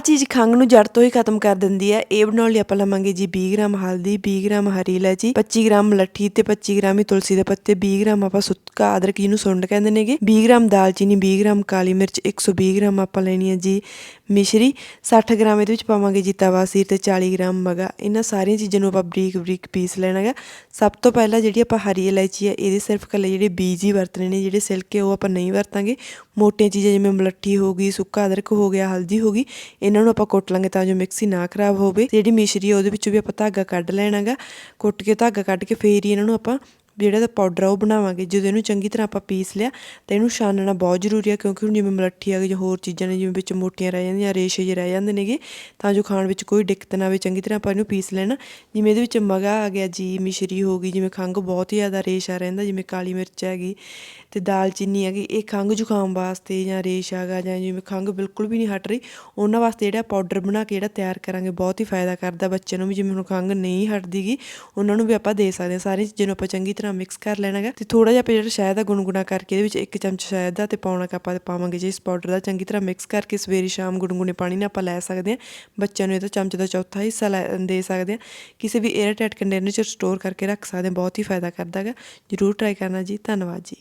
ਚੀਜ਼ ਖੰਘ ਨੂੰ ਜੜ ਤੋਂ ਹੀ ਖਤਮ ਕਰ ਦਿੰਦੀ ਹੈ। ਇਹ ਬਣਾਉਣ ਲਈ ਆਪਾਂ ਲਵਾਂਗੇ ਜੀ 20 ਗ੍ਰਾਮ ਹਲਦੀ 20 ਗ੍ਰਾਮ ਹਰੀ ਇਲਾਇਚੀ 25 ਗ੍ਰਾਮ ਮਲੱਠੀ ਤੇ 25 ਗ੍ਰਾਮ ਹੀ ਤੁਲਸੀ ਦੇ ਪੱਤੇ। 20 ਗ੍ਰਾਮ ਆਪਾਂ ਸੁੱਕਾ ਅਦਰਕ ਜਿਹਨੂੰ ਸੁੰਡ ਕਹਿੰਦੇ ਨੇਗੇ। 20 ਗ੍ਰਾਮ ਦਾਲਚੀਨੀ 20 ਗ੍ਰਾਮ ਕਾਲੀ ਮਿਰਚ 120 ਗ੍ਰਾਮ ਆਪਾਂ ਲੈਣੀ ਹੈ ਜੀ ਮਿਸ਼ਰੀ। 60 ਗ੍ਰਾਮ ਇਹਦੇ ਵਿੱਚ ਪਾਵਾਂਗੇ ਜੀ ਤਵਾ, ਸੀਰ ਤੇ 40 ਗ੍ਰਾਮ ਮਗਾ। ਇਹਨਾਂ ਸਾਰੀਆਂ ਚੀਜ਼ਾਂ ਨੂੰ ਆਪਾਂ ਬਰੀਕ ਬਰੀਕ ਪੀਸ ਲੈਣਾ ਹੈਗਾ ਸਭ ਤੋਂ ਪਹਿਲਾਂ ਜਿਹੜੀ ਆਪਾਂ ਹਰੀ ਇਲਾਇਚੀ ਹੈ, ਇਹਦੇ ਸਿਰਫ ਕੱਲੇ ਜਿਹੜੇ ਬੀਜ ਹੀ ਵਰਤਣੇ ਨੇ, ਜਿਹੜੇ ਸਿਲਕੇ ਉਹ ਆਪਾਂ ਨਹੀਂ ਵਰਤਾਂਗੇ। ਮੋਟੀਆਂ ਚੀਜ਼ਾਂ ਜਿਵੇਂ ਮਲੱਠੀ ਹੋ ਗਈ, ਸੁੱਕਾ ਅਦਰਕ ਹੋ ਗਿਆ, ਹਲਦੀ ਹੋ ਗਈ ਇਹਨਾਂ ਨੂੰ ਆਪਾਂ ਕੁੱਟ ਲਾਂਗੇ ਤਾਂ ਜੋ ਮਿਕਸੀ ਨਾ ਖਰਾਬ ਹੋਵੇ। ਜਿਹੜੀ ਮਿਸ਼ਰੀ ਆ, ਉਹਦੇ ਵਿੱਚੋਂ ਵੀ ਆਪਾਂ ਧਾਗਾ ਕੱਢ ਲੈਣਾਗਾ। ਕੁੱਟ ਕੇ ਧਾਗਾ ਕੱਢ ਕੇ ਫੇਰ ਹੀ ਇਹਨਾਂ ਨੂੰ ਆਪਾਂ ਜਿਹੜਾ ਦਾ ਪਾਊਡਰ ਆ, ਉਹ ਬਣਾਵਾਂਗੇ। ਜਦੋਂ ਇਹਨੂੰ ਚੰਗੀ ਤਰ੍ਹਾਂ ਆਪਾਂ ਪੀਸ ਲਿਆ, ਤਾਂ ਇਹਨੂੰ ਛਾਨਣਾ ਬਹੁਤ ਜ਼ਰੂਰੀ ਆ, ਕਿਉਂਕਿ ਹੁਣ ਜਿਵੇਂ ਮਲੱਠੀ ਆ ਗਈ ਜਾਂ ਹੋਰ ਚੀਜ਼ਾਂ ਨੇ, ਜਿਵੇਂ ਵਿੱਚ ਮੋਟੀਆਂ ਰਹਿ ਜਾਂਦੀਆਂ, ਰੇਸ਼ੇ ਜਿਹੇ ਰਹਿ ਜਾਂਦੇ ਨੇਗੇ, ਤਾਂ ਜੋ ਖਾਣ ਵਿੱਚ ਕੋਈ ਦਿੱਕਤ ਨਾ ਆਵੇ, ਚੰਗੀ ਤਰ੍ਹਾਂ ਆਪਾਂ ਇਹਨੂੰ ਪੀਸ ਲੈਣਾ। ਜਿਵੇਂ ਇਹਦੇ ਵਿੱਚ ਮਗਾ ਆ ਗਿਆ, ਜੀ, ਮਿਸ਼ਰੀ ਹੋ ਗਈ, ਜਿਵੇਂ ਖੰਘ ਬਹੁਤ ਹੀ ਜ਼ਿਆਦਾ ਰੇਸ਼ਾ ਰਹਿੰਦਾ, ਜਿਵੇਂ ਕਾਲੀ ਮਿਰਚ ਹੈਗੀ ਤੇ ਦਾਲਚੀਨੀ ਹੈਗੀ, ਇਹ ਖੰਘ ਜ਼ੁਕਾਮ ਵਾਸਤੇ ਜਾਂ ਰੇਸ਼ ਹੈਗਾ ਜਾਂ ਜਿਵੇਂ ਖੰਘ ਬਿਲਕੁਲ ਵੀ ਨਹੀਂ ਹਟ ਰਹੀ, ਉਹਨਾਂ ਵਾਸਤੇ ਜਿਹੜਾ ਪਾਊਡਰ ਬਣਾ ਕੇ ਜਿਹੜਾ ਤਿਆਰ ਕਰਾਂਗੇ, ਬਹੁਤ ਹੀ ਫਾਇਦਾ ਕਰਦਾ ਬੱਚਿਆਂ ਨੂੰ ਵੀ, ਜਿਵੇਂ ਹੁਣ ਖੰਘ ਨਹੀਂ ਹਟਦੀਗੀ, ਉਹਨਾਂ ਨੂੰ ਵੀ ਆਪਾਂ ਦੇ ਸਕਦੇ ਹਾਂ ਸਾਰੀ ਚੀਜ਼ਾਂ ਨੂੰ ਆਪਾਂ ਚੰਗੀ ਤਰ੍ਹਾਂ ਮਿਕਸ ਕਰ ਲੈਣਾਗਾ। ਤੇ ਥੋੜਾ ਜਿਹਾ ਆਪਾਂ ਜਿਹੜਾ ਸ਼ਹਿਦ ਦਾ ਗੁਨਗੁਣਾ ਕਰਕੇ ਇਹਦੇ ਵਿੱਚ ਇੱਕ ਚਮਚ ਸ਼ਹਿਦ ਦਾ ਤੇ ਪੌਣਾ ਕੱਪ ਆਪਾਂ ਪਾਵਾਂਗੇ ਜੀ ਇਸ ਪਾਊਡਰ ਦਾ। ਚੰਗੀ ਤਰ੍ਹਾਂ ਮਿਕਸ ਕਰਕੇ ਸਵੇਰੇ ਸ਼ਾਮ ਗੁਨਗੁਨੇ ਪਾਣੀ ਨਾਲ ਆਪਾਂ ਲੈ ਸਕਦੇ ਹਾਂ। ਬੱਚਿਆਂ ਨੂੰ ਇਹਦਾ ਚਮਚ ਦਾ ਚੌਥਾ ਹਿੱਸਾ ਲੈ ਦੇ ਸਕਦੇ ਹਾਂ। ਕਿਸੇ ਵੀ 에ਅਰ ਟਾਈਟ ਕੰਟੇਨਰ 'ਚ ਸਟੋਰ ਕਰਕੇ ਰੱਖ ਸਕਦੇ ਹਾਂ, ਬਹੁਤ ਹੀ ਫਾਇਦਾ ਕਰਦਾ ਹੈਗਾ। ਜਰੂਰ ਟਰਾਈ ਕਰਨਾ ਜੀ। ਧੰਨਵਾਦ ਜੀ।